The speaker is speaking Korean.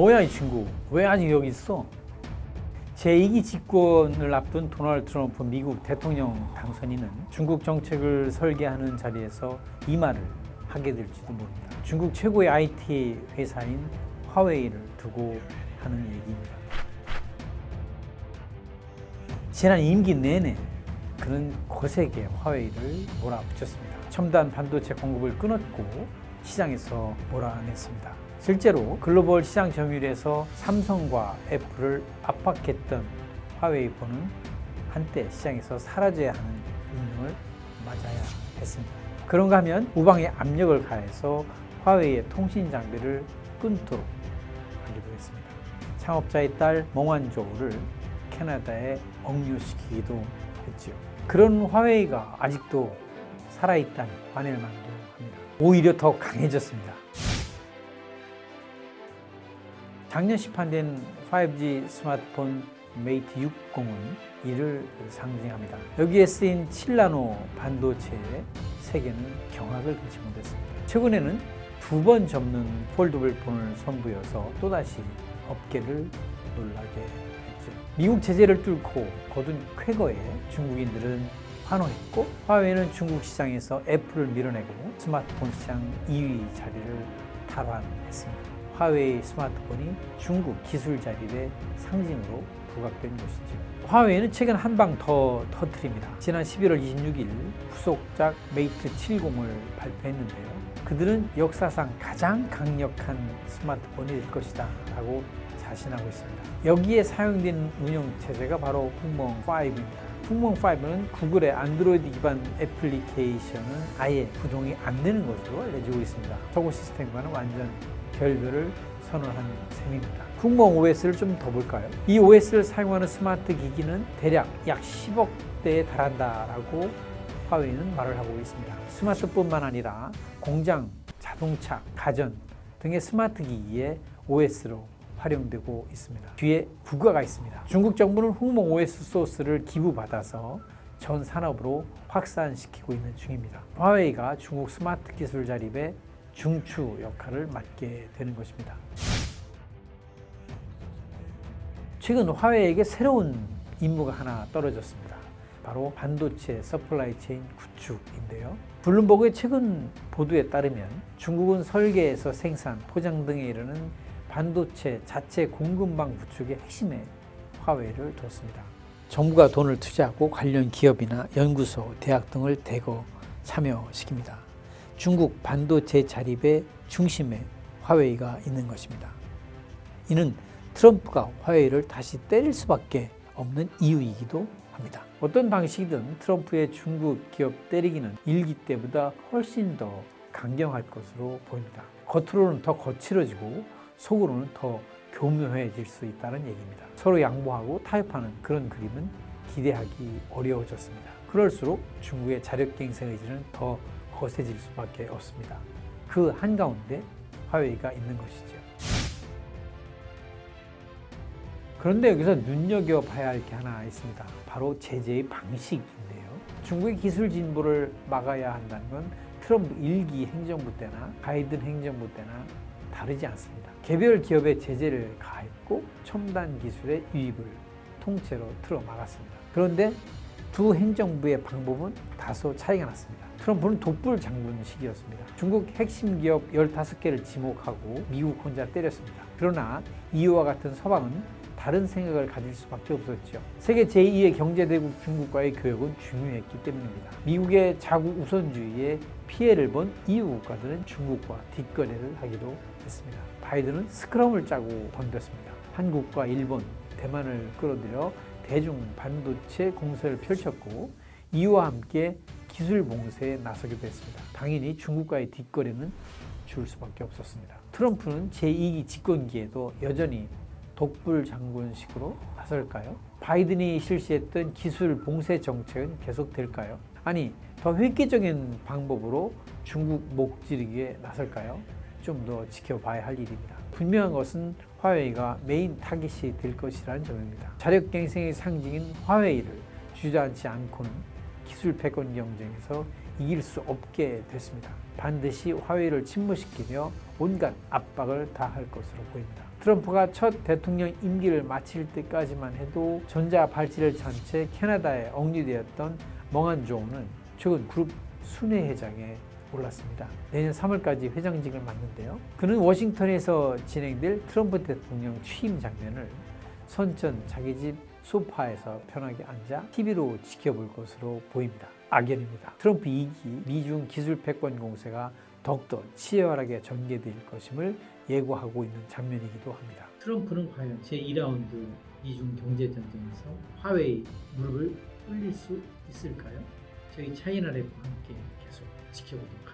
뭐야 이 친구? 왜 아직 여기 있어? 제2기 집권을 앞둔 도널드 트럼프 미국 대통령 당선인은 중국 정책을 설계하는 자리에서 이 말을 하게 될지도 모릅니다. 중국 최고의 IT 회사인 화웨이를 두고 하는 얘기입니다. 지난 임기 내내 그는 거세게 화웨이를 몰아붙였습니다. 첨단 반도체 공급을 끊었고 시장에서 몰아냈습니다. 실제로 글로벌 시장 점유율에서 삼성과 애플을 압박했던 화웨이폰은 한때 시장에서 사라져야 하는 운명을 맞아야 했습니다. 그런가 하면 우방에 압력을 가해서 화웨이의 통신 장비를 끊도록 하기도 했습니다. 창업자의 딸 몽환조우를 캐나다에 억류시키기도 했지요. 그런 화웨이가 아직도 살아있다니 화낼 만도 합니다. 오히려 더 강해졌습니다. 작년 시판된 5G 스마트폰 메이트 60은 이를 상징합니다. 여기에 쓰인 7나노 반도체의 세계는 경악을 금치 못했습니다. 최근에는 두 번 접는 폴더블 폰을 선보여서 또다시 업계를 놀라게 했죠. 미국 제재를 뚫고 거둔 쾌거에 중국인들은 환호했고 화웨이는 중국 시장에서 애플을 밀어내고 스마트폰 시장 2위 자리를 탈환했습니다. 화웨이 스마트폰이 중국 기술 자립의 상징으로 부각된 것이죠. 화웨이는 최근 한 방 더 터트립니다. 지난 11월 26일 후속작 메이트 70을 발표했는데요. 그들은 역사상 가장 강력한 스마트폰이 될 것이다 라고 자신하고 있습니다. 여기에 사용된 운영 체제가 바로 훅몽 5입니다. 훅몽 5는 구글의 안드로이드 기반 애플리케이션은 아예 구동이 안 되는 것으로 알려지고 있습니다. 저거 시스템과는 완전 결별을 선언한 셈입니다. 훅몽 OS를 좀 더 볼까요? 이 OS를 사용하는 스마트 기기는 대략 약 10억 대에 달한다라고 화웨이는 말을 하고 있습니다. 스마트뿐만 아니라 공장, 자동차, 가전 등의 스마트 기기에 OS로 활용되고 있습니다. 뒤에 국가가 있습니다. 중국 정부는 훅몽 OS 소스를 기부받아서 전 산업으로 확산시키고 있는 중입니다. 화웨이가 중국 스마트 기술 자립의 중추 역할을 맡게 되는 것입니다. 최근 화웨이에게 새로운 임무가 하나 떨어졌습니다. 바로 반도체 서플라이 체인 구축인데요. 블룸버그의 최근 보도에 따르면 중국은 설계에서 생산, 포장 등에 이르는 반도체 자체 공급망 구축의 핵심에 화웨이를 뒀습니다. 정부가 돈을 투자하고 관련 기업이나 연구소, 대학 등을 대거 참여시킵니다. 중국 반도체 자립의 중심에 화웨이가 있는 것입니다. 이는 트럼프가 화웨이를 다시 때릴 수밖에 없는 이유이기도 합니다. 어떤 방식이든 트럼프의 중국 기업 때리기는 일기 때보다 훨씬 더 강경할 것으로 보입니다. 겉으로는 더 거칠어지고 속으로는 더 교묘해질 수 있다는 얘기입니다. 서로 양보하고 타협하는 그런 그림은 기대하기 어려워졌습니다. 그럴수록 중국의 자력갱생 의지는 더 거세질 수밖에 없습니다. 그 한가운데 화웨이가 있는 것이죠. 그런데 여기서 눈여겨봐야 할 게 하나 있습니다. 바로 제재의 방식인데요. 중국의 기술 진보를 막아야 한다는 건 트럼프 일기 행정부 때나 바이든 행정부 때나 다르지 않습니다. 개별 기업에 제재를 가했고 첨단 기술의 유입을 통째로 틀어 막았습니다. 그런데 두 행정부의 방법은 다소 차이가 났습니다. 트럼프는 독불 장군식이었습니다. 중국 핵심 기업 15개를 지목하고 미국 혼자 때렸습니다. 그러나 이와 같은 서방은 다른 생각을 가질 수밖에 없었죠. 세계 제2의 경제대국 중국과의 교역은 중요했기 때문입니다. 미국의 자국 우선주의에 피해를 본 이유 국가들은 중국과 뒷거래를 하기도 했습니다. 바이든은 스크럼을 짜고 덤볐습니다. 한국과 일본, 대만을 끌어들여 대중 반도체 공세를 펼쳤고 이와 함께 기술 봉쇄에 나서기도 했습니다. 당연히 중국과의 뒷거래는 줄 수밖에 없었습니다. 트럼프는 제2기 집권기에도 여전히 독불 장군식으로 나설까요? 바이든이 실시했던 기술 봉쇄 정책은 계속될까요? 아니, 더 획기적인 방법으로 중국 목지르기에 나설까요? 좀 더 지켜봐야 할 일입니다. 분명한 것은 화웨이가 메인 타깃이 될 것이라는 점입니다. 자력갱생의 상징인 화웨이를 주저앉지 않고는 기술 패권 경쟁에서 이길 수 없게 됐습니다. 반드시 화웨이를 침몰시키며 온갖 압박을 다할 것으로 보입니다. 트럼프가 첫 대통령 임기를 마칠 때까지만 해도 전자 발찌를 찬 채 캐나다에 억류되었던 멍한 조는 최근 그룹 순회 회장에 올랐습니다. 내년 3월까지 회장직을 맡는데요. 그는 워싱턴에서 진행될 트럼프 대통령 취임 장면을 선전 자기 집 소파에서 편하게 앉아 TV로 지켜볼 것으로 보입니다. 악연입니다. 트럼프 2기 미중 기술 패권 공세가 더욱더 치열하게 전개될 것임을 예고하고 있는 장면이기도 합니다. 트럼프는 과연 제2라운드 미중 경제 전쟁에서 화웨이 무릎을 꿇릴 수 있을까요? 저희 차이나 랩과 함께 계속 지켜보도록